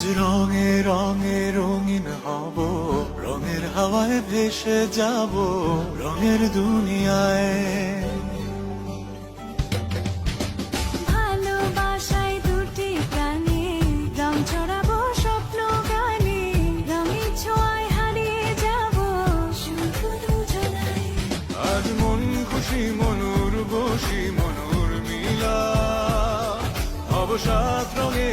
রঙে রঙে রঙিন হব রঙের হাওয়ায় ভেসে যাব রঙের দুনিয়ায়। ভালোবাসায় দুটি প্রাণী রং চড়াবো স্বপ্ন গানে রঙের ছোঁয়ায় হারিয়ে যাব শুধু দুজনায় আজ মন খুশি মনুর বসি মনুর মিলা অবসাদ রঙে